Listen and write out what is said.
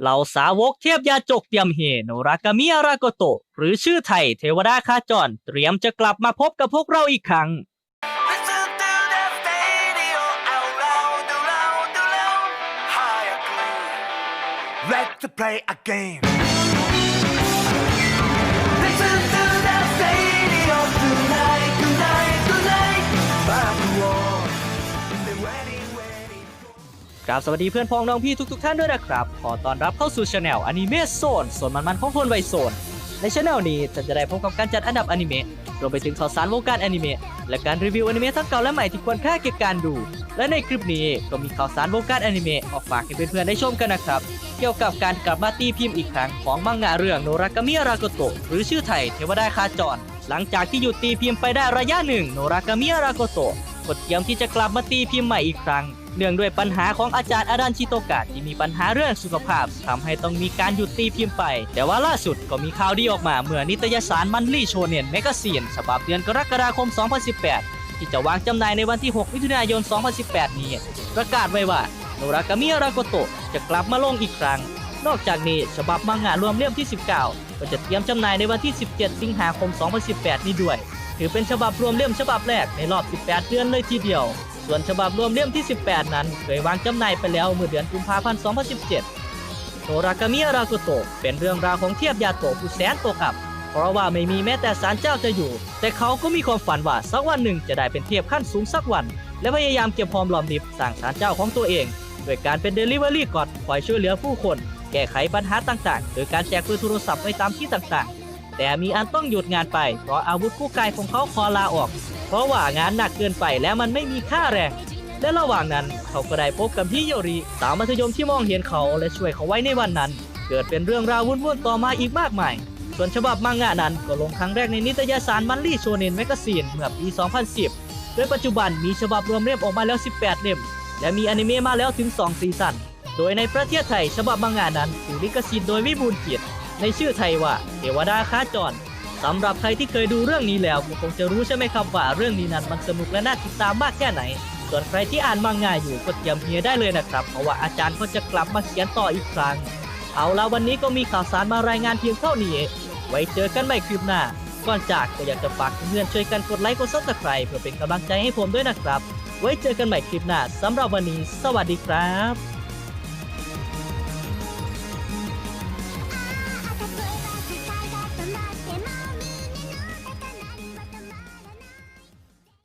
เหล่าสาวกเทพยาจกเตรียมเฮโนรากามิอาราโกโตะหรือชื่อไทยเทวดาคาจร เตรียมจะกลับมาพบกับพวกเราอีกครั้ง Let's play a game. กราบสวัสดีเพื่อนพ้องน้องพี่ทุกๆท่านด้วยนะครับ ขอต้อนรับเข้าสู่ช anel อนิเมะโซนส่วนมันๆของคนวัยโซน ในช anel นี้ท่านจะได้พบกับการจัดอันดับอนิเมะรวมไปถึงข่าวสารวงการอนิเมะและการรีวิวอนิเมะทั้งเก่าและใหม่ที่ควรค่าแก่การดู และในคลิปนี้ก็มีข่าวสารวงการอนิเมะออกฝากให้เพื่อนๆได้ชมกันนะครับ เกี่ยวกับการกลับมาตีพิมพ์อีกครั้งของมังงะเรื่องโนรากามิอาราโกโตะหรือชื่อไทยเทวดาคาจร หลังจากที่หยุดตีพิมพ์ไปได้ระยะหนึ่งโนรากามิอาราโกโตะ ก็เตรียมที่จะกลับมาตีพิมพ์ใหม่อีกครั้ง เนื่องด้วยปัญหาของอาจารย์อาดันชิโตกะที่มีปัญหาเรื่องสุขภาพทำให้ต้องมีการหยุดตีพิมพ์ไป แต่ว่าล่าสุดก็มีข่าวดีออกมาเมื่อนิตยสารมันลี่โชเนนแมกซีนฉบับเดือนกรกฎาคม 2018 ที่จะวางจำหน่ายในวันที่ 6 มิถุนายน 2018 นี้ ประกาศไว้ว่าโนรากามิอาราโกโตะจะกลับมาลงอีกครั้ง นอกจากนี้ฉบับมังงะรวมเล่มที่ 19 ก็จะเตรียมจำหน่ายในวันที่ 17 สิงหาคม 2018 นี้ด้วย ถือเป็นฉบับรวมเล่มฉบับแรกในรอบ 18 เดือนเลยทีเดียว ส่วนฉบับรวมเล่มที่ 18 นั้นเคยวางจำหน่ายไปแล้วเมื่อเดือนกุมภาพันธ์ 2017โนรากามิอาราโกโตะเป็นเรื่องราวของเทียบยาโตะผู้แสนตกอับ เพราะว่าไม่มีแม้แต่ศาลเจ้าจะอยู่ แต่เขาก็มีความฝันว่าสักวันหนึ่งจะได้เป็นเทพขั้นสูงสักวัน และพยายามเก็บหอมรอมริบสร้างศาลเจ้าของตัวเองโดยการเป็นเดลิเวอรี่กอดคอยช่วยเหลือผู้คน แก้ไขปัญหาต่างๆ โดยการแจกเบอร์โทรศัพท์ไว้ตามที่ต่างๆ แต่มีอันต้องหยุดงานไป เพราะอาวุธคู่กายของเขาขอลาออก เพราะว่างานหนักเกินไปและมันไม่มีค่าแรง และระหว่างนั้นเขาก็ได้พบกับพี่โยริสาวมัธยมที่มองเห็นเขาและช่วยเขาไว้ในวันนั้น เกิดเป็นเรื่องราววุ่นๆต่อมาอีกมากมาย ส่วนฉบับมังงะนั้นก็ลงครั้งแรกในนิตยสารมันลี่โชเนนแมกซีนเมื่อปี 2010 โดยปัจจุบันมีฉบับรวมเล่มออกมาแล้ว 18 เล่ม และมีอนิเมะมาแล้วถึง 2 ซีซั่น โดยในประเทศไทยฉบับมังงะนั้นถูกลิขสิทธิ์โดยวิบูลเกียรติ ในชื่อไทยว่าเทวดาค้าจรสำหรับใครที่เคยดูเรื่องนี้แล้วก็คงจะรู้ใช่ไหมครับว่าเรื่องนี้นั้นมันสนุกและน่าติดตามมากแค่ไหน ส่วนใครที่อ่านมังงะอยู่ก็เตรียมเฮียได้เลยนะครับ เพราะว่าอาจารย์ก็จะกลับมาเขียนต่ออีกครั้ง เอาละวันนี้ก็มีข่าวสารมารายงานเพียงเท่านี้ ไว้เจอกันใหม่คลิปหน้า ก่อนจากก็อยากจะฝากเพื่อนช่วยกันกดไลค์กดซับสไครป์เพื่อเป็นกำลังใจให้ผมด้วยนะครับ ไว้เจอกันใหม่คลิปหน้าสำหรับวันนี้ สวัสดีครับ